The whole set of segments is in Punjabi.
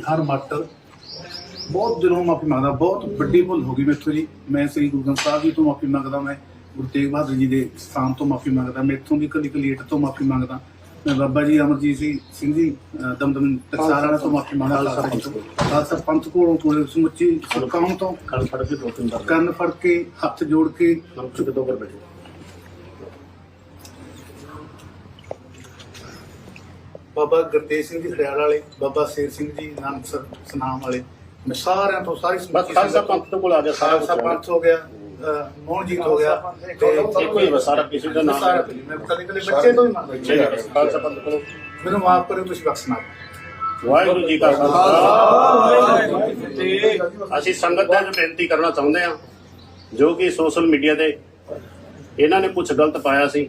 ਮੈਂ ਰਣਜੀਤ ਖਾਨ ਮੱਟ। ਬਹੁਤ ਦਿਨੋਂ ਮਾਫੀ ਮੰਗਦਾ ਬਹੁਤ ਵੱਡੀ ਭੁੱਲ ਹੋ ਗਈ ਮੇਥੋਂ ਜੀ। ਮੈਂ ਸ੍ਰੀ ਗੁਰੂ ਗ੍ਰੰਥ ਸਾਹਿਬ ਜੀ ਤੋਂ ਮਾਫੀ ਮੰਗਦਾ ਮੈਂ ਗੁਰੂ ਤੇਗ ਬਹਾਦਰ ਜੀ ਦੇ ਸਥਾਨ ਤੋਂ ਮਾਫੀ ਮੰਗਦਾ ਮੇਥੋਂ ਦੀ ਕਲੀ ਕਲੀਟ ਤੋਂ ਮਾਫੀ ਮੰਗਦਾ। ਮੈਂ ਬਾਬਾ ਜੀ ਅਮਰਜੀਤ ਸਿੰਘ ਸਿੰਘ ਜੀ ਦਮਦਮ ਵਾਲਿਆਂ ਤੋਂ ਮਾਫੀ ਮੰਗਦਾ। ਖਾਲਸਾ ਪੰਥ ਤੋਂ। ਕੋਲੋਂ ਕੋਲੇ ਸਮੁੱਚੀ ਕੌਮ ਤੋਂ ਕੰਨ ਫੜ ਕੇ ਦੋ ਤਿੰਨ ਵਾਰ ਕੰਨ ਫੜ ਕੇ ਹੱਥ ਜੋੜ ਕੇ। ਦੋ ਕਰ ਬੈਠੇ। ਬਾਬਾ ਗੁਰਤੇਜ ਸਿੰਘ ਜੀ ਹਰਿਆਣਾ ਵਾਲੇ ਬਾਬਾ ਸ਼ੇਰ ਸਿੰਘ ਜੀ ਨਾਨਕਸਰ ਸਨਾਮ ਵਾਲੇ। ਮੈਂ ਸਾਰਿਆਂ ਤੋਂ ਸਾਰੀ ਬਸ ਖਾਲਸਾ ਪੰਥ ਤੋਂ ਕੋਲ ਆ ਗਿਆ ਸਾਰਾ ਖਾਲਸਾ। ਪੰਥ ਹੋ ਗਿਆ ਮੋਹਨਜੀਤ ਹੋ ਗਿਆ ਤੇ ਇੱਕੋ ਹੀ ਬਸ ਸਾਰਾ ਕਿਸੇ ਦਾ ਨਾਮ ਸਾਰਾ। ਮੈਂ ਕਦੇ ਕਦੇ ਬੱਚੇ ਤੋਂ ਹੀ ਮੰਗਦਾ ਖਾਲਸਾ ਪੰਥ ਕੋਲ। ਮੈਨੂੰ ਮਾਫ ਕਰਿਓ ਤੁਸੀਂ ਬਖਸ਼ਣਾ ਵਾਹਿਗੁਰੂ ਜੀ ਕਾ ਖਾਲਸਾ। ਅਸੀਂ ਸੰਗਤ ਦੇ ਬੇਨਤੀ ਕਰਨਾ ਚਾਹੁੰਦੇ ਹਾਂ ਜੋ ਕਿ ਸੋਸ਼ਲ ਮੀਡੀਆ ਤੇ ਇਹਨਾਂ ਨੇ ਕੁਝ ਗਲਤ ਪਾਇਆ ਸੀ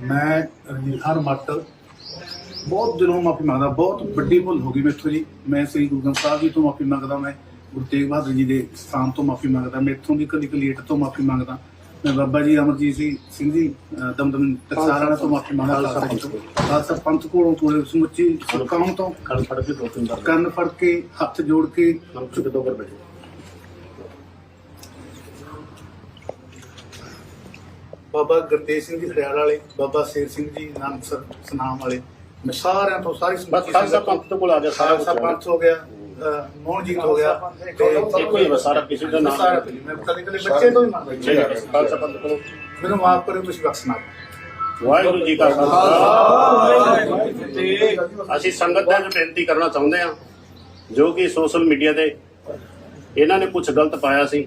ਮੈਂ ਰਣਜੀਤ ਖਾਨ ਮੱਟ ਬਹੁਤ ਦਿਨੋਂ ਮਾਫੀ ਮੰਗਦਾ ਬਹੁਤ ਵੱਡੀ ਭੁੱਲ ਹੋ ਗਈ ਮੇਥੋਂ ਜੀ। ਮੈਂ ਸ੍ਰੀ ਗੁਰੂ ਗ੍ਰੰਥ ਸਾਹਿਬ ਜੀ ਤੋਂ ਮਾਫੀ ਮੰਗਦਾ ਮੈਂ ਗੁਰੂ ਤੇਗ ਬਹਾਦਰ ਜੀ ਦੇ ਸਥਾਨ ਤੋਂ ਮਾਫੀ ਮੰਗਦਾ ਮੇਥੋਂ ਦੀ ਕਲੀ ਕਲੀਟ ਤੋਂ ਮਾਫੀ ਮੰਗਦਾ। ਮੈਂ ਬਾਬਾ ਜੀ ਅਮਰਜੀਤ ਸਿੰਘ ਸਿੰਘ ਜੀ ਦਮਦਮ ਵਾਲਿਆਂ ਤੋਂ ਮਾਫੀ ਮੰਗਦਾ ਖਾਲਸਾ ਪੰਥ ਤੋਂ। ਕੋਲੋਂ। ਕੋਲੇ ਸਮੁੱਚੀ ਕੌਮ ਤੋਂ ਕੰਨ ਫੜ ਕੇ ਦੋ ਤਿੰਨ ਵਾਰ। ਕੰਨ ਫੜ ਕੇ ਹੱਥ ਜੋੜ ਕੇ ਚੁੱਕ ਦੋ ਕਰ ਬੈਠੇ। ਬਾਬਾ ਗੁਰਤੇਜ ਸਿੰਘ ਜੀ ਹਰਿਆਣਾ ਵਾਲੇ ਬਾਬਾ ਸ਼ੇਰ ਸਿੰਘ ਜੀ ਨਾਨਕਸਰ ਸਨਾਮ ਵਾਲੇ। ਮੈਂ ਸਾਰਿਆਂ ਤੋਂ ਸਾਰੀ ਬਸ ਖਾਲਸਾ ਪੰਥ ਤੋਂ ਕੋਲ ਆ ਗਿਆ ਸਾਰਾ ਖਾਲਸਾ। ਪੰਥ ਹੋ ਗਿਆ ਅਹ ਮੋਹਨਜੀਤ ਹੋ ਗਿਆ ਤੇ ਇੱਕੋ ਹੀ ਸਾਰਾ ਕਿਸੇ ਦਾ ਨਾਮ ਸਾਰਾ ਕੁਝ। ਮੈਂ ਕਦੇ ਕਦੇ ਬੱਚੇ ਤੋਂ ਹੀ ਮੰਗਦਾ ਠੀਕ ਹੈ, ਖਾਲਸਾ ਪੰਥ ਕੋਲ। ਮੈਨੂੰ ਮਾਫ ਕਰਿਓ ਤੁਸੀਂ ਬਖਸ਼ਣਾ ਵਾਹਿਗੁਰੂ ਜੀ ਕਾ ਖਾਲਸਾ। ਅਸੀਂ ਸੰਗਤ ਦੇ ਵਿੱਚ ਬੇਨਤੀ ਕਰਨਾ ਚਾਹੁੰਦੇ ਹਾਂ ਜੋ ਕਿ ਸੋਸ਼ਲ ਮੀਡੀਆ ਤੇ ਇਹਨਾਂ ਨੇ ਕੁਝ ਗਲਤ ਪਾਇਆ ਸੀ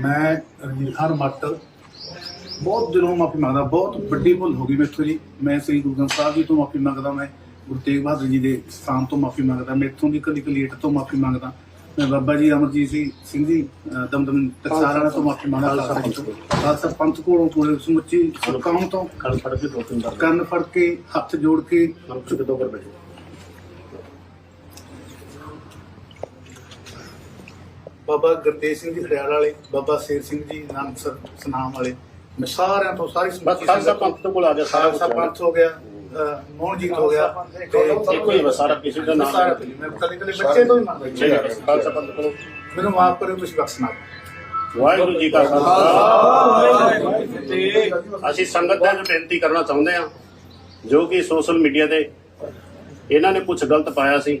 ਮੈਂ ਰਣਜੀਤ ਖਾਨ ਮੱਟ ਬਹੁਤ ਦਿਲੋਂ ਮਾਫੀ ਮੰਗਦਾ ਬਹੁਤ ਵੱਡੀ ਭੁੱਲ ਹੋ ਗਈ ਮੇਥੋਂ ਜੀ। ਮੈਂ ਸ੍ਰੀ ਗੁਰੂ ਗ੍ਰੰਥ ਸਾਹਿਬ ਜੀ ਤੋਂ ਮਾਫੀ ਮੰਗਦਾ ਮੈਂ ਗੁਰੂ ਤੇਗ ਬਹਾਦਰ ਜੀ ਦੇ ਸਥਾਨ ਤੋਂ ਮਾਫੀ ਮੰਗਦਾ ਮੇਥੋਂ ਦੀ ਕਲੀ ਕਲੀਟ ਤੋਂ ਮਾਫੀ ਮੰਗਦਾ। ਮੈਂ ਬਾਬਾ ਜੀ ਅਮਰਜੀਤ ਸਿੰਘ ਸਿੰਘ ਜੀ ਦਮਦਮ ਟਕਸਾਰਾਂ ਤੋਂ ਮਾਫੀ ਮੰਗਦਾ ਖਾਲਸਾ ਜੀ ਪੰਥ ਕੋਲੋਂ। ਕੋਲੇ ਸਮੁੱਚੀ ਕੌਮ ਤੋਂ ਖੜ ਫੜ ਕੇ ਦੋ ਤਿੰਨ ਕੰਨ ਫੜ ਕੇ ਹੱਥ ਜੋੜ ਕੇ ਚੁੱਕ ਦੋ ਕਰ ਬੈਠੋ। ਬਾਬਾ ਗੁਰਤੇਜ ਸਿੰਘ ਜੀ ਖੜਿਆਲ ਵਾਲੇ ਬਾਬਾ ਸ਼ੇਰ ਸਿੰਘ ਜੀ ਨਾਨਕਸਰ ਸਨਾਮ ਵਾਲੇ। ਮੈਂ ਸਾਰਿਆਂ ਤੋਂ ਸਾਰੀ ਬਸ ਖਾਲਸਾ ਪੰਥ ਤੋਂ ਕੋਲ ਆ ਗਿਆ ਸਾਰਾ ਖਾਲਸਾ। ਪੰਥ ਹੋ ਗਿਆ ਮੋਹਨਜੀਤ ਹੋ ਗਿਆ ਤੇ ਇੱਕੋ ਹੀ ਸਾਰਾ ਕਿਸੇ ਦਾ ਨਾਮ ਸਾਰਾ ਮੈਂ ਕਦੇ ਕਦੇ ਬੱਚੇ ਤੋਂ ਹੀ ਮੰਗਦਾ ਖਾਲਸਾ ਪੰਥ ਕੋਲ। ਮੈਨੂੰ ਮਾਫ ਕਰਿਓ ਤੁਸੀਂ ਬਖਸ਼ਣਾ ਵਾਹਿਗੁਰੂ ਜੀ ਕਾ ਖਾਲਸਾ। ਅਸੀਂ ਸੰਗਤ ਦੇ ਬੇਨਤੀ ਕਰਨਾ ਚਾਹੁੰਦੇ ਹਾਂ ਜੋ ਕਿ ਸੋਸ਼ਲ ਮੀਡੀਆ ਤੇ ਇਹਨਾਂ ਨੇ ਕੁਝ ਗਲਤ ਪਾਇਆ ਸੀ।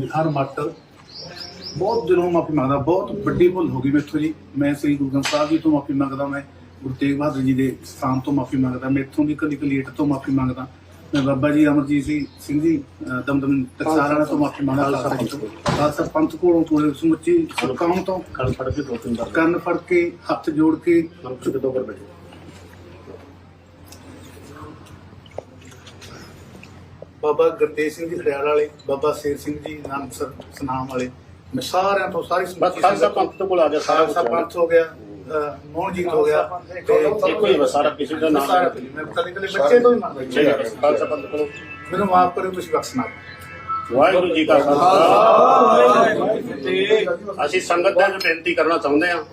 ਹਰ ਮੱਟ ਬਹੁਤ ਦਿਨੋਂ ਮਾਫੀ ਮੰਗਦਾ ਬਹੁਤ ਵੱਡੀ ਭੁੱਲ ਹੋ ਗਈ ਮੇਥੋਂ ਜੀ। ਮੈਂ ਸ੍ਰੀ ਗੁਰੂ ਗ੍ਰੰਥ ਸਾਹਿਬ ਜੀ ਤੋਂ ਮਾਫੀ ਮੰਗਦਾ ਮੈਂ ਗੁਰੂ ਤੇਗ ਬਹਾਦਰ ਜੀ ਦੇ ਸਥਾਨ ਤੋਂ ਮਾਫੀ ਮੰਗਦਾ ਮੈਥੋਂ ਦੀ ਕਲੀ ਕਲੀਟ ਤੋਂ ਮਾਫੀ ਮੰਗਦਾ। ਮੈਂ ਬਾਬਾ ਜੀ ਅਮਰਜੀਤ ਸਿੰਘ ਸਿੰਘ ਜੀ ਦਮਦਮ ਟਕਸਾਰਾਂ ਤੋਂ ਮਾਫੀ ਮੰਗਦਾ ਪੰਥ ਤੋਂ ਖਾਲਸਾ ਪੰਥ ਕੋਲੋਂ ਪੂਰੇ ਸਮੁੱਚੀ ਕੌਮ ਤੋਂ ਖੜ ਫੜ ਕੇ ਦੋ ਤਿੰਨ ਵਾਰ। ਕੰਨ ਫੜ ਕੇ ਹੱਥ ਜੋੜ ਕੇ ਮੰਚ ਤੇ ਕਰ ਬੈਠੇ। ਬਾਬਾ ਗੁਰਤੇਜ ਸਿੰਘ ਜੀ ਖੜਿਆਲ ਵਾਲੇ ਬਾਬਾ ਸ਼ੇਰ ਸਿੰਘ ਜੀ ਨਾਨਕਸਰ ਸਨਾਮ ਵਾਲੇ। ਮੈਂ ਸਾਰਿਆਂ ਤੋਂ ਸਾਰੀ ਬਸ ਖਾਲਸਾ ਤੋਂ- ਪੰਥ ਤੋਂ ਕੋਲ ਆ ਗਿਆ ਸਾਰਾ ਖਾਲਸਾ ਪੰਥ ਹੋ ਗਿਆ ਮੋਹਨਜੀਤ ਹੋ ਗਿਆ ਤੇ ਇੱਕੋ ਹੀ ਸਾਰਾ ਕਿਸੇ ਦਾ ਨਾਮ ਸਾਰਾ ਮੈਂ ਕਦੇ ਕਦੇ ਬੱਚੇ ਤੋਂ ਹੀ ਮੰਗਦਾ ਠੀਕ ਹੈ ਖਾਲਸਾ ਪੰਥ ਕੋਲ। ਮੈਨੂੰ ਮਾਫ ਕਰਿਓ ਤੁਸੀਂ ਬਖਸ਼ਣਾ ਵਾਹਿਗੁਰੂ ਜੀ ਕਾ ਖਾਲਸਾ। ਅਸੀਂ ਸੰਗਤ ਦੇ ਬੇਨਤੀ ਕਰਨਾ ਚਾਹੁੰਦੇ ਹਾਂ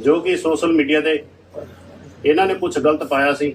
ਜੋ ਕਿ ਸੋਸ਼ਲ ਮੀਡੀਆ ਤੇ ਇਹਨਾਂ ਨੇ ਕੁਝ ਗਲਤ ਪਾਇਆ ਸੀ।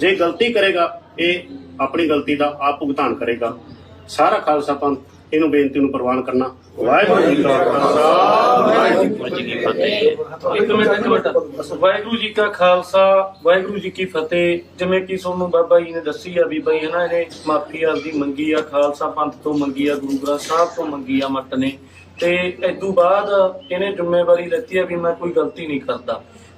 ਜੇ ਗਲਤੀ ਕਰੇਗਾ, ਇਹ ਆਪਣੀ ਗਲਤੀ ਦਾ ਆਪ ਭੁਗਤਾਨ ਕਰੇਗਾ। ਸਾਰਾ ਖਾਲਸਾ ਪੰਥ ਇਹਨੂੰ ਬੇਨਤੀ ਨੂੰ ਪ੍ਰਵਾਨ ਕਰਨਾ। ਵਾਹਿਗੁਰੂ ਜੀ ਕਾ ਖਾਲਸਾ। ਵਾਹਿਗੁਰੂ ਜੀ ਕੀ ਫਤਿਹ ਇੱਕ ਮਿੰਟ ਇੱਕ ਮਿੰਟ। ਵਾਹਿਗੁਰੂ ਜੀ ਕਾ ਖਾਲਸਾ, ਵਾਹਿਗੁਰੂ ਜੀ ਕੀ ਫਤਿਹ। ਜਿਵੇਂ ਕਿ ਤੁਹਾਨੂੰ ਬਾਬਾ ਜੀ ਨੇ ਦੱਸੀ ਆ ਵੀ ਬਈ ਹਨਾ, ਇਹਨੇ ਮਾਫੀ ਆਪਦੀ ਮੰਗੀ ਆ, ਖਾਲਸਾ ਪੰਥ ਤੋਂ ਮੰਗੀ ਆ, ਗੁਰੂ ਗ੍ਰੰਥ ਸਾਹਿਬ ਤੋਂ ਮੰਗੀ ਆ ਮੱਟ ਨੇ। ਤੇ ਇਦੋਂ ਬਾਅਦ ਇਹਨੇ ਜ਼ਿੰਮੇਵਾਰੀ ਲੈਤੀ ਆ ਵੀ ਮੈਂ ਕੋਈ ਗਲਤੀ ਨਹੀਂ ਕਰਦਾ।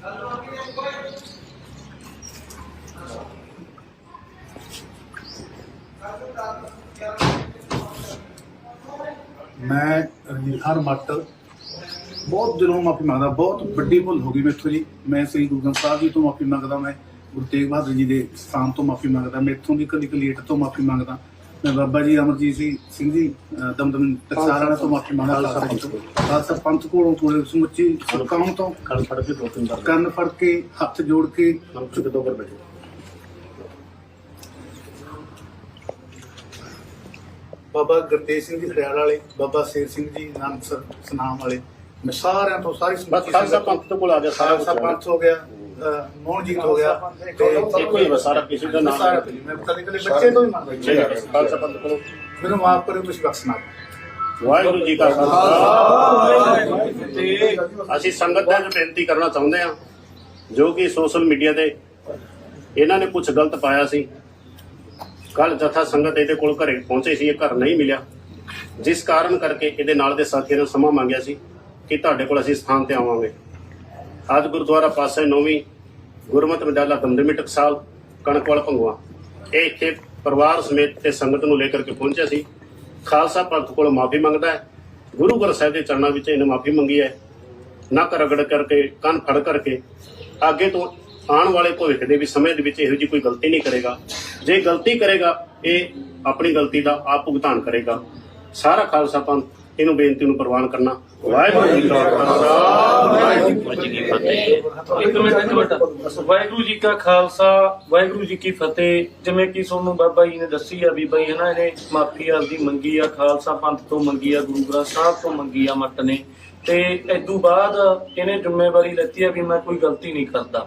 ਮੈਂ ਰਣਜੀਤ ਹਰ ਮੱਟ ਬਹੁਤ ਦਿਨੋਂ ਮਾਫੀ ਮੰਗਦਾ, ਬਹੁਤ ਵੱਡੀ ਭੁੱਲ ਹੋ ਗਈ ਮੇਥੋਂ ਜੀ। ਮੈਂ ਸ੍ਰੀ ਗੁਰੂ ਗ੍ਰੰਥ ਸਾਹਿਬ ਜੀ ਤੋਂ ਮਾਫੀ ਮੰਗਦਾ, ਮੈਂ ਗੁਰੂ ਤੇਗ ਬਹਾਦਰ ਜੀ ਦੇ ਸਥਾਨ ਤੋਂ ਮਾਫੀ ਮੰਗਦਾ ਮੈਂ ਇੱਥੋਂ ਦੀ ਕਲੀ ਕਲੀਟ ਤੋਂ ਮਾਫੀ ਮੰਗਦਾ। ਮੈਂ ਬਾਬਾ ਜੀ ਅਮਰਜੀਤ ਸਿੰਘ ਸਿੰਘ ਜੀ ਦਮਦਮ ਟਕਸਾਰਾਂ ਤੋਂ ਮਾਫੀ ਮੰਗਦਾ ਪੰਥ। ਤੋਂ ਖਾਲਸਾ ਪੰਥ। ਕੋਲੋਂ ਪੂਰੇ ਸਮੁੱਚੀ ਕੌਮ ਤੋਂ ਖੜ ਫੜ ਕੇ ਦੋ ਤਿੰਨ ਕੰਨ ਫੜ ਕੇ ਹੱਥ ਜੋੜ ਕੇ ਮੰਚ ਤੇ ਦੋ ਕਰ ਬੈਠੇ। ਬਾਬਾ ਗੁਰਤੇਜ ਸਿੰਘ ਜੀ ਖੜਿਆਲ ਵਾਲੇ ਬਾਬਾ ਸ਼ੇਰ ਸਿੰਘ ਜੀ ਨਾਨਕਸਰ ਸਨਾਮ ਵਾਲੇ। ਮੈਂ ਸਾਰਿਆਂ ਤੋਂ ਸਾਰੀ ਬਸ ਸਮੁੱਚੀ ਖਾਲਸਾ ਸੰਗਤ ਤੋਂ- ਪੰਥ ਤੋਂ ਕੋਲ ਆ ਗਿਆ ਸਾਰਾ ਖਾਲਸਾ ਪੰਥ ਹੋ ਗਿਆ। ਮੋਹਨਜੀਤ ਹੋ ਗਿਆ ਤੇ ਬਸ ਸਾਰਾ ਕਿਸੇ ਦਾ ਨਾਮ ਸਾਰਾ ਮੈਂ ਕਦੇ ਕਦੇ ਬੱਚੇ ਤੋਂ ਹੀ ਠੀਕ ਹੈ ਖਾਲਸਾ ਪੰਥ ਕੋਲ। ਮੈਨੂੰ ਮਾਫ ਕਰਿਓ ਤੁਸੀਂ ਬਖਸ਼ਣਾ ਵਾਹਿਗੁਰੂ ਜੀ ਕਾ ਖਾਲਸਾ। ਅਸੀਂ ਸੰਗਤ ਦੇ ਬੇਨਤੀ ਕਰਨਾ ਚਾਹੁੰਦੇ ਹਾਂ ਜੋ ਕਿ ਸੋਸ਼ਲ ਮੀਡੀਆ ਤੇ ਇਹਨਾਂ ਨੇ ਕੁਝ ਗਲਤ ਪਾਇਆ ਸੀ। ਕੱਲ ਜਥਾ ਸੰਗਤ ਇਹਦੇ ਕੋਲ ਘਰੇ ਪਹੁੰਚੇ ਸੀ ਇਹ ਘਰ ਨਹੀਂ ਮਿਲਿਆ। ਜਿਸ ਕਾਰਨ ਕਰਕੇ ਇਹਦੇ ਨਾਲ ਦੇ ਸਾਥੀਆਂ ਨੇ ਸਮਾਂ ਮੰਗਿਆ ਸੀ ਕਿ ਤੁਹਾਡੇ ਕੋਲ ਅਸੀਂ ਸਥਾਨ ਤੇ ਆਵਾਂਗੇ। ਅੱਜ ਗੁਰਦੁਆਰਾ ਪਾਸੇ ਨੌਵੀਂ ਗੁਰਮਤਿ ਵਿਦਿਆਲਾ ਦਮਦਮੀ ਟਕਸਾਲ ਕਣਕਵਾਲ ਭੰਗਵਾ ਇਹ ਇੱਥੇ ਪਰਿਵਾਰ ਸਮੇਤ ਤੇ ਸੰਗਤ ਨੂੰ ਲੈ ਕਰਕੇ ਪਹੁੰਚਿਆ ਸੀ। ਖਾਲਸਾ ਪੰਥ ਕੋਲ ਮਾਫੀ ਮੰਗਦਾ ਹੈ। ਗੁਰੂ ਗ੍ਰੰਥ ਸਾਹਿਬ ਦੇ ਚਰਨਾਂ ਵਿੱਚ ਇਹਨੇ ਮਾਫੀ ਮੰਗੀ ਹੈ। ਨੱਕ ਰਗੜ ਕਰਕੇ, ਕੰਨ ਫੜ ਕਰਕੇ, ਅੱਗੇ ਤੋਂ ਆਉਣ ਵਾਲੇ ਭਵਿੱਖ ਦੇ ਵੀ ਸਮੇਂ ਦੇ ਵਿੱਚ ਇਹੋ ਜਿਹੀ ਕੋਈ ਗਲਤੀ ਨਹੀਂ ਕਰੇਗਾ। ਜੇ ਗਲਤੀ ਕਰੇਗਾ, ਇਹ ਆਪਣੀ ਗਲਤੀ ਦਾ ਆਪ ਭੁਗਤਾਨ ਕਰੇਗਾ। ਸਾਰਾ ਖਾਲਸਾ ਪੰਥ ਇਹਨੂੰ ਬੇਨਤੀ ਨੂੰ ਪ੍ਰਵਾਨ ਕਰਨਾ। ਵਾਹਿਗੁਰੂ ਜੀ ਕਾ ਖਾਲਸਾ, ਵਾਹਿਗੁਰੂ ਜੀ ਕੀ ਫਤਿਹ। ਇੱਕ ਮਿੰਟ ਇੱਕ ਮਿੰਟ। ਵਾਹਿਗੁਰੂ ਜੀ ਕਾ ਖਾਲਸਾ, ਵਾਹਿਗੁਰੂ ਜੀ ਕੀ ਫਤਿਹ। ਜਿਵੇਂ ਕਿ ਤੁਹਾਨੂੰ ਬਾਬਾ ਜੀ ਨੇ ਦੱਸੀ ਆ ਵੀ ਬਈ ਹਨਾ ਇਹਨੇ ਮਾਫੀ ਆਪਦੀ ਮੰਗੀ ਆ, ਖਾਲਸਾ ਪੰਥ ਤੋਂ ਮੰਗੀ ਆ, ਗੁਰੂ ਗ੍ਰੰਥ ਸਾਹਿਬ ਤੋਂ ਮੰਗੀ ਆ ਮੱਟ ਨੇ। ਤੇ ਇਦੋਂ ਬਾਅਦ ਇਹਨੇ ਜ਼ਿੰਮੇਵਾਰੀ ਲੈਤੀ ਆ ਵੀ ਮੈਂ ਕੋਈ ਗਲਤੀ ਨਹੀਂ ਕਰਦਾ।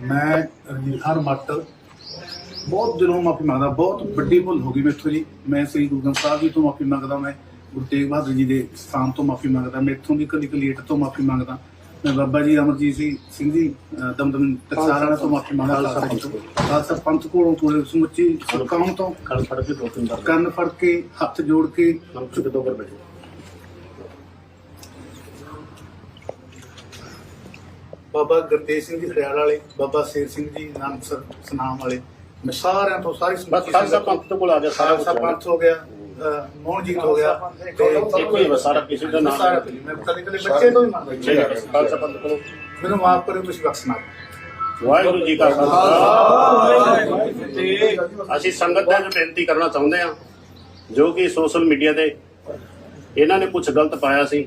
ਮੈਂ ਰਣਜੀਤ ਖਾਨ ਮੱਟ ਬਹੁਤ ਦਿਨੋਂ ਮਾਫੀ ਮੰਗਦਾ ਬਹੁਤ ਵੱਡੀ ਭੁੱਲ ਹੋ ਗਈ ਮੇਥੋਂ ਜੀ। ਮੈਂ ਸ੍ਰੀ ਗੁਰੂ ਗ੍ਰੰਥ ਸਾਹਿਬ ਜੀ ਤੋਂ ਮਾਫੀ ਮੰਗਦਾ ਮੈਂ ਗੁਰੂ ਤੇਗ ਬਹਾਦਰ ਜੀ ਦੇ ਸਥਾਨ ਤੋਂ ਮਾਫੀ ਮੰਗਦਾ ਮੈਥੋਂ ਦੀ ਕਲੀ ਕਲੀਟ ਤੋਂ ਮਾਫੀ ਮੰਗਦਾ। ਮੈਂ ਬਾਬਾ ਜੀ ਅਮਰਜੀਤ ਸਿੰਘ ਸਿੰਘ ਜੀ ਦਮਦਮ ਟਕਸਾਲ ਵਾਲਾ ਤੋਂ ਮਾਫੀ ਮੰਗਦਾ। ਖਾਲਸਾ ਪੰਥ ਤੋਂ। ਕੋਲੋਂ ਪੂਰੇ ਸਮੁੱਚੀ ਕੌਮ ਤੋਂ ਕੰਨ ਫੜ ਕੇ ਦੋ ਤਿੰਨ ਦਰ ਕੰਨ ਫੜ ਕੇ ਹੱਥ ਜੋੜ ਕੇ ਚੁੱਕ ਦੋ ਕਰ ਬੈਠੇ। ਬਾਬਾ ਗੁਰਤੇਜ ਸਿੰਘ ਜੀ ਖੜਿਆਲ ਵਾਲੇ ਬਾਬਾ ਸ਼ੇਰ ਸਿੰਘ ਜੀ ਨਾਨਕਸਰ ਸਨਾਮ ਵਾਲੇ। ਮੈਂ ਸਾਰਿਆਂ ਤੋਂ ਸਾਰੀ ਬਸ ਖਾਲਸਾ ਪੰਥ ਤੋਂ ਕੋਲ ਆ ਗਿਆ ਸਾਰਾ ਖਾਲਸਾ ਪੰਥ ਹੋ ਗਿਆ ਮੋਹਨਜੀਤ ਹੋ ਗਿਆ ਤੇ ਇੱਕੋ ਹੀ ਸਾਰਾ ਕਿਸੇ ਦਾ ਨਾਮ ਸਾਰਾ। ਮੈਂ ਕਦੇ ਕਦੇ ਬੱਚੇ ਤੋਂ ਹੀ ਮੰਗਦਾ ਖਾਲਸਾ ਪੰਥ ਕੋਲ। ਮੈਨੂੰ ਮਾਫ ਕਰਿਓ ਤੁਸੀਂ ਬਖਸ਼ਣਾ ਵਾਹਿਗੁਰੂ ਜੀ ਕਾ ਖਾਲਸਾ। ਅਸੀਂ ਸੰਗਤ ਦੇ ਬੇਨਤੀ ਕਰਨਾ ਚਾਹੁੰਦੇ ਹਾਂ ਜੋ ਕਿ ਸੋਸ਼ਲ ਮੀਡੀਆ ਤੇ ਇਹਨਾਂ ਨੇ ਕੁਝ ਗਲਤ ਪਾਇਆ ਸੀ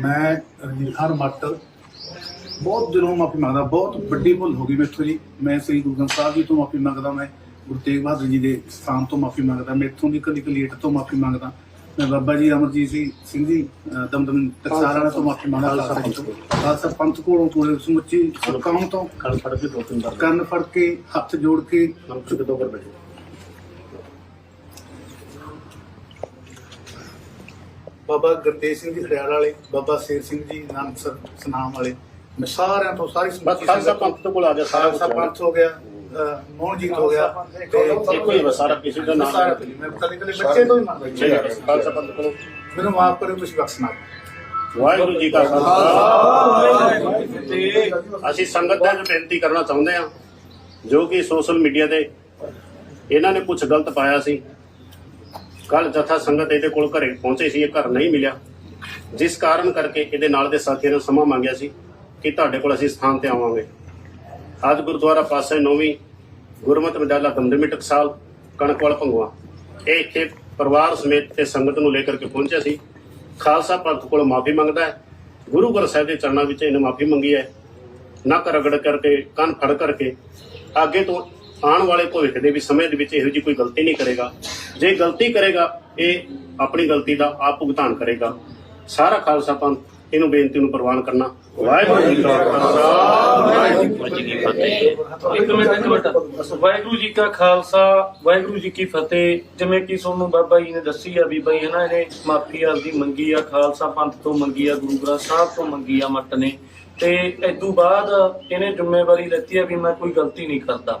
ਮੈਂ ਰਣਜੀਤ ਖਾਨ ਮੱਟ ਬਹੁਤ ਦਿਨੋਂ ਮਾਫੀ ਮੰਗਦਾ ਬਹੁਤ ਵੱਡੀ ਭੁੱਲ ਹੋ ਗਈ ਮੇਥੋਂ ਜੀ। ਮੈਂ ਸ੍ਰੀ ਗੁਰੂ ਗ੍ਰੰਥ ਸਾਹਿਬ ਜੀ ਤੋਂ ਮਾਫੀ ਮੰਗਦਾ ਮੈਂ ਗੁਰੂ ਤੇਗ ਬਹਾਦਰ ਜੀ ਦੇ ਸਥਾਨ ਤੋਂ ਮਾਫੀ ਮੰਗਦਾ ਮੈਥੋਂ ਵੀ ਕਦੀ ਕਲੀਟ ਤੋਂ ਮਾਫੀ ਮੰਗਦਾ। ਮੈਂ ਬਾਬਾ ਜੀ ਅਮਰਜੀਤ ਜੀ ਸਿੰਘ ਜੀ ਦਮਦਮ ਵਾਲਿਆਂ ਤੋਂ ਮਾਫੀ ਮੰਗਦਾ ਖਾਲਸਾ ਪੰਥ ਕੋਲੋਂ। ਕੋਲੇ। ਸਮੁੱਚੀ ਕੌਮ ਤੋਂ ਖੜ ਫੜ ਕੇ ਦੋ ਤਿੰਨ ਕੰਨ ਫੜ ਕੇ ਹੱਥ ਜੋੜ ਕੇ ਚੁੱਕ ਦੋ ਕਰ ਬੈਠੇ। ਬਾਬਾ ਗੁਰਤੇਜ ਸਿੰਘ ਜੀ ਹਰਿਆਣਾ ਵਾਲੇ ਬਾਬਾ ਸ਼ੇਰ ਸਿੰਘ ਜੀ ਨਾਨਕਸਰ ਸਨਾਮ ਵਾਲੇ। ਮੈਂ ਸਾਰਿਆਂ ਤੋਂ ਸਾਰੀ ਬਸ ਖਾਲਸਾ ਪੰਥ ਤੋਂ ਕੋਲ ਆ ਗਿਆ ਸਾਰਾ ਖਾਲਸਾ ਪੰਥ ਹੋ ਗਿਆ ਅਹ ਮੋਹਨਜੀਤ ਹੋ ਗਿਆ ਤੇ ਇੱਕੋ ਹੀ ਸਾਰਾ ਕਿਸੇ ਦਾ ਨਾਮ ਸਾਰਾ। ਮੈਂ ਕਦੇ ਕਦੇ ਬੱਚੇ ਤੋਂ ਹੀ ਮੰਗਦਾ ਖਾਲਸਾ ਪੰਥ ਕੋਲ। ਮੈਨੂੰ ਮਾਫ ਕਰਿਓ ਤੁਸੀਂ ਬਖਸ਼ਣਾ ਵਾਹਿਗੁਰੂ ਜੀ ਕਾ ਖਾਲਸਾ। ਅਸੀਂ ਸੰਗਤ ਦੇ ਨੂੰ ਬੇਨਤੀ ਕਰਨਾ ਚਾਹੁੰਦੇ ਹਾਂ ਜੋ ਕਿ ਸੋਸ਼ਲ ਮੀਡੀਆ ਤੇ ਇਹਨਾਂ ਨੇ ਕੁਝ ਗਲਤ ਪਾਇਆ ਸੀ ਕੱਲ ਜਥਾ ਸੰਗਤ ਇਹਦੇ ਕੋਲ ਘਰੇ ਪਹੁੰਚੇ ਸੀ, ਇਹ ਘਰ ਨਹੀਂ ਮਿਲਿਆ। ਜਿਸ ਕਾਰਨ ਕਰਕੇ ਇਹਦੇ ਨਾਲ ਦੇ ਸਾਥੀਆਂ ਨੇ ਸਮਾਂ ਮੰਗਿਆ ਸੀ ਕਿ ਤੁਹਾਡੇ ਕੋਲ ਅਸੀਂ ਸਥਾਨ ਤੇ ਆਵਾਂਗੇ। ਅੱਜ ਗੁਰਦੁਆਰਾ ਪਾਸੇ ਨੌਵੀਂ ਗੁਰਮਤਿ ਵਿਦਿਆਲਾ ਦਮਦਮੀ ਟਕਸਾਲ ਕਣਕਵਾਲ ਭੰਗਵਾ। ਇਹ ਇੱਥੇ ਪਰਿਵਾਰ ਸਮੇਤ ਤੇ ਸੰਗਤ ਨੂੰ ਲੈ ਕਰਕੇ ਪਹੁੰਚਿਆ ਸੀ। ਖਾਲਸਾ ਪੰਥ ਕੋਲ ਮਾਫੀ ਮੰਗਦਾ ਹੈ। ਗੁਰੂ ਗ੍ਰੰਥ ਸਾਹਿਬ ਦੇ ਚਰਨਾਂ ਵਿੱਚ ਇਹਨੇ ਮਾਫੀ ਮੰਗੀ ਹੈ। ਨੱਕ ਰਗੜ ਕਰਕੇ, ਕੰਨ ਫੜ ਕਰਕੇ ਅੱਗੇ ਤੋਂ ਆਉਣ ਵਾਲੇ ਭਵਿੱਖ ਦੇ ਵੀ ਸਮੇਂ ਦੇ ਵਿੱਚ ਇਹੋ ਜਿਹੀ ਕੋਈ ਗਲਤੀ ਨਹੀਂ ਕਰੇਗਾ। ਜੇ ਗਲਤੀ ਕਰੇਗਾ, ਇਹ ਆਪਣੀ ਗਲਤੀ ਦਾ ਆਪ ਭੁਗਤਾਨ ਕਰੇਗਾ। ਸਾਰਾ ਖਾਲਸਾ ਪੰਥ ਇਹਨੂੰ ਬੇਨਤੀ ਨੂੰ ਪ੍ਰਵਾਨ ਕਰਨਾ। ਵਾਹਿਗੁਰੂ ਜੀ ਕਾ ਖਾਲਸਾ। ਵਾਹਿਗੁਰੂ ਜੀ ਕੀ ਫਤਿਹ ਇੱਕ ਮਿੰਟ ਇੱਕ ਮਿੰਟ। ਵਾਹਿਗੁਰੂ ਜੀ ਕਾ ਖਾਲਸਾ, ਵਾਹਿਗੁਰੂ ਜੀ ਕੀ ਫਤਿਹ। ਜਿਵੇਂ ਕਿ ਤੁਹਾਨੂੰ ਬਾਬਾ ਜੀ ਨੇ ਦੱਸੀ ਆ ਵੀ ਬਈ ਹਨਾ, ਇਹਨੇ ਮਾਫੀ ਆਪਦੀ ਮੰਗੀ ਆ, ਖਾਲਸਾ ਪੰਥ ਤੋਂ ਮੰਗੀ ਆ, ਗੁਰੂ ਗ੍ਰੰਥ ਸਾਹਿਬ ਤੋਂ ਮੰਗੀ ਆ ਮੱਟ ਨੇ। ਤੇ ਇਦੋਂ ਬਾਅਦ ਇਹਨੇ ਜ਼ਿੰਮੇਵਾਰੀ ਲੈਤੀ ਆ ਵੀ ਮੈਂ ਕੋਈ ਗਲਤੀ ਨਹੀਂ ਕਰਦਾ।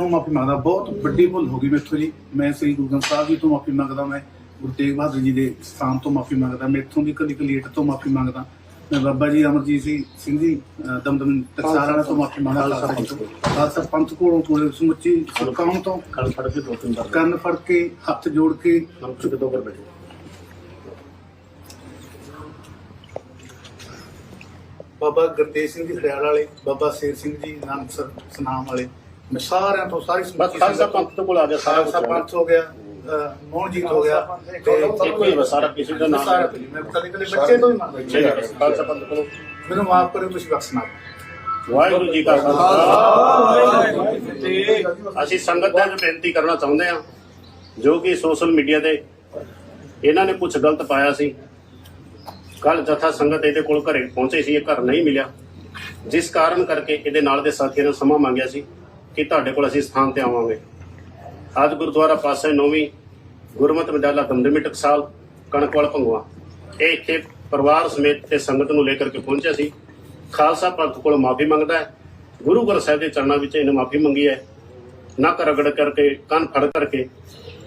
ਮਾਫੀ ਮੰਗਦਾ ਬਹੁਤ ਵੱਡੀ ਭੁੱਲ ਹੋ ਗਈ ਮੇਥੋਂ ਜੀ। ਮੈਂ ਸ੍ਰੀ ਗੁਰੂ ਗ੍ਰੰਥ ਸਾਹਿਬ ਜੀ ਤੋਂ ਮਾਫੀ ਮੰਗਦਾ ਮੈਂ ਗੁਰੂ ਤੇਗ ਬਹਾਦਰ ਜੀ ਦੇ ਸਥਾਨ ਤੋਂ ਮਾਫੀ ਮੰਗਦਾ ਮੈਥੋਂ ਵੀ ਕਦੀ ਕਲੀਟ ਤੋਂ ਮਾਫੀ ਮੰਗਦਾ। ਮੈਂ ਬਾਬਾ ਜੀ ਅਮਰਜੀਤ ਸਿੰਘ ਜੀ ਦਮਦਮ ਟਕਸਾਲ ਤੋਂ ਮਾਫੀ ਮੰਗਦਾ ਖਾਲਸਾ ਪੰਥ ਕੋਲੋਂ ਕੋਲੇ ਸਮੁੱਚੀ ਕੌਮ ਤੋਂ ਖੜ ਫੜ ਕੇ ਦੋ ਤਿੰਨ ਕੰਨ ਫੜ ਕੇ ਹੱਥ ਜੋੜ ਕੇ। ਚੁੱਕ ਦੋ ਕਰ ਬੈਠੇ। ਬਾਬਾ ਗੁਰਤੇਜ ਸਿੰਘ ਜੀ ਹਰਿਆਣਾ ਵਾਲੇ ਬਾਬਾ ਸ਼ੇਰ ਸਿੰਘ ਜੀ ਨਾਨਕਸਰ ਸਨਾਮ ਵਾਲੇ। ਸਾਰਿਆਂ ਤੋਂ ਸਾਰੀ ਬਸ ਖਾਲਸਾ ਪੰਥ ਤੋਂ ਕੋਲ ਆ ਗਿਆ ਸਾਰਾ ਖਾਲਸਾ ਪੰਥ ਹੋ ਗਿਆ ਮੋਹਨਜੀਤ ਹੋ ਗਿਆ ਤੇ ਇੱਕੋ ਹੀ ਸਾਰਾ ਕਿਸੇ ਦਾ ਨਾਮ ਸਾਰਾ। ਮੈਂ ਕਦੇ ਕਦੇ ਬੱਚੇ ਤੋਂ ਹੀ ਮੰਗਦਾ ਖਾਲਸਾ ਪੰਥ ਕੋਲ ਮੈਨੂੰ ਮਾਫ ਕਰਿਓ ਤੁਸੀਂ ਬਖਸ਼ਣਾ ਵਾਹਿਗੁਰੂ ਜੀ ਕਾ ਖਾਲਸਾ। ਅਸੀਂ ਸੰਗਤ ਦੇ ਬੇਨਤੀ ਕਰਨਾ ਚਾਹੁੰਦੇ ਹਾਂ ਜੋ ਕਿ ਸੋਸ਼ਲ ਮੀਡੀਆ ਤੇ ਇਹਨਾਂ ਨੇ ਕੁਝ ਗਲਤ ਪਾਇਆ ਸੀ। ਕੱਲ ਜਥਾ ਸੰਗਤ ਇਹਦੇ ਕੋਲ ਘਰੇ ਪਹੁੰਚੇ ਸੀ ਇਹ ਘਰ ਨਹੀਂ ਮਿਲਿਆ। ਜਿਸ ਕਾਰਨ ਕਰਕੇ ਇਹਦੇ ਨਾਲ ਦੇ ਸਾਥੀਆਂ ਨੇ ਸਮਾਂ ਮੰਗਿਆ ਸੀ। ਕਿ ਤੁਹਾਡੇ ਕੋਲ ਅਸੀਂ ਸਥਾਨ ਤੇ ਆਵਾਂਗੇ। ਅੱਜ ਗੁਰਦੁਆਰਾ ਪਾਸੇ ਨੌਵੀਂ, ਗੁਰਮਤਿ ਵਿਦਿਆਲਾ ਦਮਦਮੀ ਟਕਸਾਲ ਕਣਕਵਾਲ ਭੰਗਵਾ। ਇਹ ਇੱਥੇ ਪਰਿਵਾਰ ਸਮੇਤ ਤੇ ਸੰਗਤ ਨੂੰ ਲੈ ਕਰਕੇ ਪਹੁੰਚਿਆ ਸੀ। ਖਾਲਸਾ ਪੰਥ ਕੋਲ ਮਾਫੀ ਮੰਗਦਾ ਹੈ। ਗੁਰੂ ਗ੍ਰੰਥ ਸਾਹਿਬ ਦੇ ਚਰਨਾਂ ਵਿੱਚ ਇਹਨੇ ਮਾਫੀ ਮੰਗੀ ਹੈ। ਨੱਕ ਰਗੜ ਕਰਕੇ, ਕੰਨ ਫੜ ਕਰਕੇ,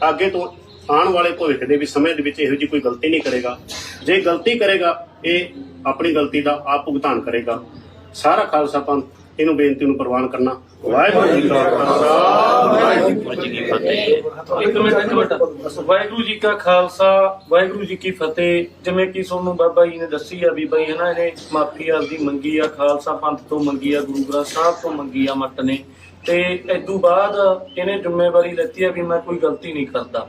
ਅੱਗੇ ਤੋਂ ਆਉਣ ਵਾਲੇ ਭਵਿੱਖ ਦੇ ਵੀ ਸਮੇਂ ਦੇ ਵਿੱਚ ਇਹੋ ਜਿਹੀ ਕੋਈ ਗਲਤੀ ਨਹੀਂ ਕਰੇਗਾ। ਜੇ ਗਲਤੀ ਕਰੇਗਾ, ਇਹ ਆਪਣੀ ਗਲਤੀ ਦਾ ਆਪ ਭੁਗਤਾਨ ਕਰੇਗਾ। ਸਾਰਾ ਖਾਲਸਾ ਪੰਥ ਇਹਨੂੰ ਬੇਨਤੀ ਨੂੰ ਪ੍ਰਵਾਨ ਕਰਨਾ। ਵਾਹਿਗੁਰੂ ਜੀ ਕਾ ਖਾਲਸਾ। ਵਾਹਿਗੁਰੂ ਜੀ ਕੀ ਫਤਿਹ। ਇੱਕ ਮਿੰਟ ਇੱਕ ਮਿੰਟ। ਵਾਹਿਗੁਰੂ ਜੀ ਕਾ ਖਾਲਸਾ, ਵਾਹਿਗੁਰੂ ਜੀ ਕੀ ਫਤਿਹ। ਜਿਵੇਂ ਕਿ ਤੁਹਾਨੂੰ ਬਾਬਾ ਜੀ ਨੇ ਦੱਸੀ ਆ ਵੀ ਬਈ ਹਨਾ, ਇਹਨੇ ਮਾਫੀ ਆਪਦੀ ਮੰਗੀ ਆ, ਖਾਲਸਾ ਪੰਥ ਤੋਂ ਮੰਗੀ ਆ, ਗੁਰੂ ਗ੍ਰੰਥ ਸਾਹਿਬ ਤੋਂ ਮੰਗੀ ਆ ਮੱਟ ਨੇ। ਤੇ ਇਦੋਂ ਬਾਅਦ ਇਹਨੇ ਜ਼ਿੰਮੇਵਾਰੀ ਲੈਤੀ ਆ ਵੀ ਮੈਂ ਕੋਈ ਗਲਤੀ ਨਹੀਂ ਕਰਦਾ।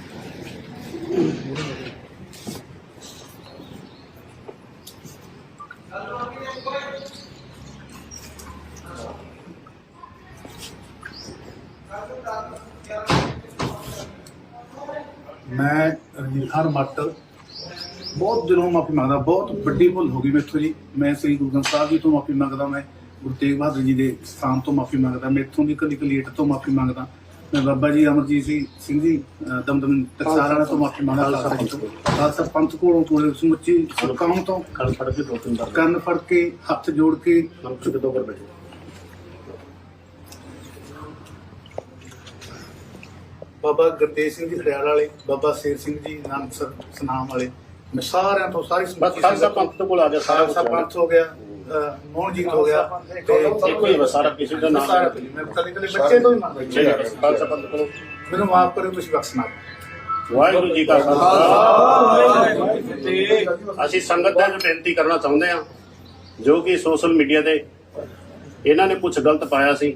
ਮੈਂ ਰਣਜੀਤ ਖਾਨ ਮੱਟ ਬਹੁਤ ਦਿਲੋਂ ਮਾਫੀ ਮੰਗਦਾ ਬਹੁਤ ਵੱਡੀ ਭੁੱਲ ਹੋ ਗਈ ਮੇਥੋਂ ਜੀ। ਮੈਂ ਸ੍ਰੀ ਗੁਰੂ ਗ੍ਰੰਥ ਸਾਹਿਬ ਜੀ ਤੋਂ ਮਾਫੀ ਮੰਗਦਾ ਮੈਂ ਗੁਰੂ ਤੇਗ ਬਹਾਦਰ ਜੀ ਦੇ ਸਥਾਨ ਤੋਂ ਮਾਫੀ ਮੰਗਦਾ ਮੈਥੋਂ ਦੀ ਕਲੀ ਕਲੀਟ ਤੋਂ ਮਾਫੀ ਮੰਗਦਾ। ਮੈਂ ਬਾਬਾ ਜੀ ਅਮਰਜੀਤ ਸਿੰਘ ਸਿੰਘ ਜੀ ਦਮਦਮ ਟਕਸਾਰਾਂ ਤੋਂ ਮਾਫੀ ਮੰਗਦਾ ਪੰਥ ਤੋਂ। ਖਾਲਸਾ ਪੰਥ ਕੋਲੋਂ ਪੂਰੇ ਸਮੁੱਚੀ ਕੌਮ ਤੋਂ ਕੰਨ ਫੜ ਕੇ ਕੰਨ ਫੜ ਕੇ ਹੱਥ ਜੋੜ ਕੇ ਨਮਕ ਕੇ ਦੋ ਕਰ ਬੈਠੇ। ਬਾਬਾ ਗੁਰਤੇਜ ਸਿੰਘ ਜੀ ਖੜਿਆਲ ਵਾਲੇ ਬਾਬਾ ਸ਼ੇਰ ਸਿੰਘ ਜੀ ਨਾਨਕਸਰ ਸਨਾਮ ਵਾਲੇ। ਮੈਂ ਸਾਰਿਆਂ ਤੋਂ ਸਾਰੀ ਸਮੁੱਚੀ ਖਾਲਸਾ ਸੰਗਤ ਤੋਂ- ਪੰਥ ਕੋਲ ਆ ਗਿਆ ਸਾਰਾ ਖਾਲਸਾ। ਪੰਥ ਹੋ ਗਿਆ ਮੋਹਨਜੀਤ ਹੋ ਗਿਆ ਤੇ ਇੱਕੋ ਹੀ ਬਸ ਸਾਰਾ ਕਿਸੇ ਦਾ ਨਾਮ। ਮੈਂ ਕਦੇ ਕਦੇ ਬੱਚੇ ਤੋਂ ਹੀ ਮੰਗਦਾ ਖਾਲਸਾ ਪੰਥ ਕੋਲ। ਮੈਨੂੰ ਮਾਫ ਕਰਿਓ ਤੁਸੀਂ ਬਖਸ਼ਣਾ ਵਾਹਿਗੁਰੂ ਜੀ ਕਾ ਖਾਲਸਾ। ਅਸੀਂ ਸੰਗਤ ਦੇ ਬੇਨਤੀ ਕਰਨਾ ਚਾਹੁੰਦੇ ਹਾਂ ਜੋ ਕਿ ਸੋਸ਼ਲ ਮੀਡੀਆ ਤੇ ਇਹਨਾਂ ਨੇ ਕੁਝ ਗਲਤ ਪਾਇਆ ਸੀ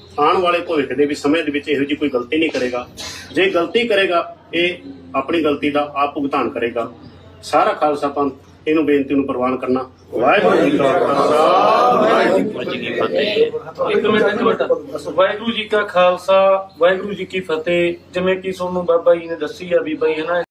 ਆਉਣ ਵਾਲੇ ਭਵਿੱਖ ਦੇ ਵੀ ਸਮੇਂ ਦੇ ਵਿੱਚ ਇਹੋ ਜਿਹੀ ਕੋਈ ਗਲਤੀ ਨਹੀਂ ਕਰੇਗਾ। ਜੇ ਗਲਤੀ ਕਰੇਗਾ, ਇਹ ਆਪਣੀ ਗਲਤੀ ਦਾ ਆਪ ਭੁਗਤਾਨ ਕਰੇਗਾ। ਸਾਰਾ ਖਾਲਸਾ ਪੰਥ ਇਹਨੂੰ ਬੇਨਤੀ ਨੂੰ ਪ੍ਰਵਾਨ ਕਰਨਾ। ਵਾਹਿਗੁਰੂ ਜੀ ਕਾ ਖਾਲਸਾ। ਵਾਹਿਗੁਰੂ ਜੀ ਕੀ ਫਤਿਹ ਇੱਕ ਮਿੰਟ ਇੱਕ ਮਿੰਟ। ਵਾਹਿਗੁਰੂ ਜੀ ਕਾ ਖਾਲਸਾ, ਵਾਹਿਗੁਰੂ ਜੀ ਕੀ ਫਤਿਹ। ਜਿਵੇਂ ਕਿ ਤੁਹਾਨੂੰ ਬਾਬਾ ਜੀ ਨੇ ਦੱਸੀ ਆ ਵੀ ਬਈ ਹਨਾ